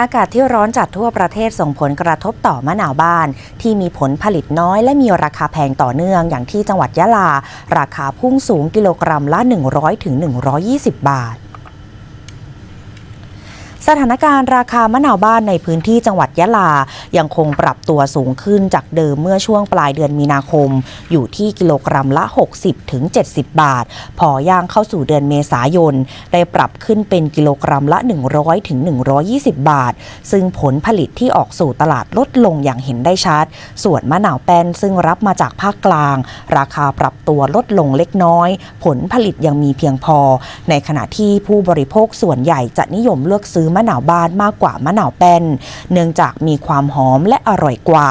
อากาศที่ร้อนจัดทั่วประเทศส่งผลกระทบต่อมะนาวบ้าน ที่มีผลผลิตน้อยและมีราคาแพงต่อเนื่องอย่างที่จังหวัดยะลา ราคาพุ่งสูงกิโลกรัมละ 100ถึง120 บาท สถานการณ์ราคามะนาวบ้านในพื้นที่จังหวัดยะลา ยังคงปรับตัวสูงขึ้นจากเดิมเมื่อช่วงปลายเดือนมีนาคม อยู่ที่กิโลกรัมละ 60ถึง70 บาท พอย่างเข้าสู่เดือนเมษายน ได้ปรับขึ้นเป็นกิโลกรัมละ 100ถึง120 บาท ซึ่งผลผลิตที่ออกสู่ตลาดลดลงอย่างเห็นได้ชัด ส่วนมะนาวแป้นซึ่งรับมาจากภาคกลาง ราคาปรับตัวลดลงเล็กน้อย ผลผลิตยังมีเพียงพอ ในขณะที่ผู้บริโภคส่วนใหญ่จะนิยมเลือกซื้อมะนาวบ้านมากกว่ามะนาวแป้น เนื่องจากมีความหอมและอร่อยกว่า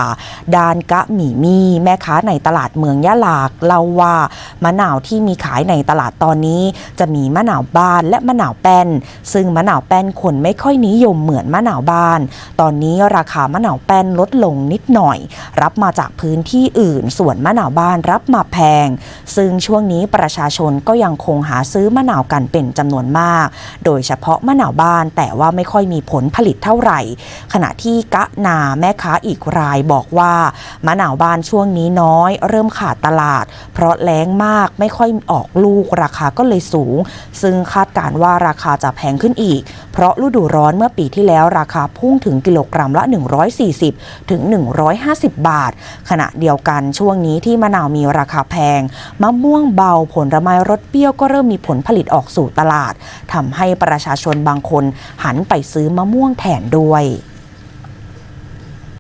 ดานกะหมี่มี่แม่ค้าในตลาดเมืองยะลาเล่าว่ามะนาวที่มีขายในตลาดตอนนี้ จะมีมะนาวบ้านและมะนาวแป้น ซึ่งมะนาวแป้นคนไม่ค่อยนิยมเหมือนมะนาวบ้าน ตอนนี้ราคามะนาวแป้นลดลงนิดหน่อย รับมาจากพื้นที่อื่น ส่วนมะนาวบ้านรับมาแพง ซึ่งช่วงนี้ประชาชนก็ยังคงหาซื้อมะนาวกันเป็นจำนวนมาก โดยเฉพาะมะนาวบ้านแต่ว่าไม่ค่อยมีผลผลิตเท่าไหร่ ขณะที่กะนาแม่ค้าอีกรายบอกว่ามะนาวบ้านช่วงนี้น้อย เริ่มขาดตลาด เพราะแล้งมากไม่ค่อยออกลูกราคาก็เลยสูง ซึ่งคาดการว่าราคาจะแพงขึ้นอีก เพราะฤดูร้อนเมื่อปีที่แล้วราคาพุ่งถึงกิโลกรัมละ 140 ถึง 150 บาท ขณะเดียวกันช่วงนี้ที่มะนาวมีราคาแพงมะม่วงเบาผลไม้รสเปรี้ยวก็เริ่มมีผลผลิตออกสู่ตลาดทำให้ประชาชนบางคนหันไปซื้อมะม่วงแทนด้วย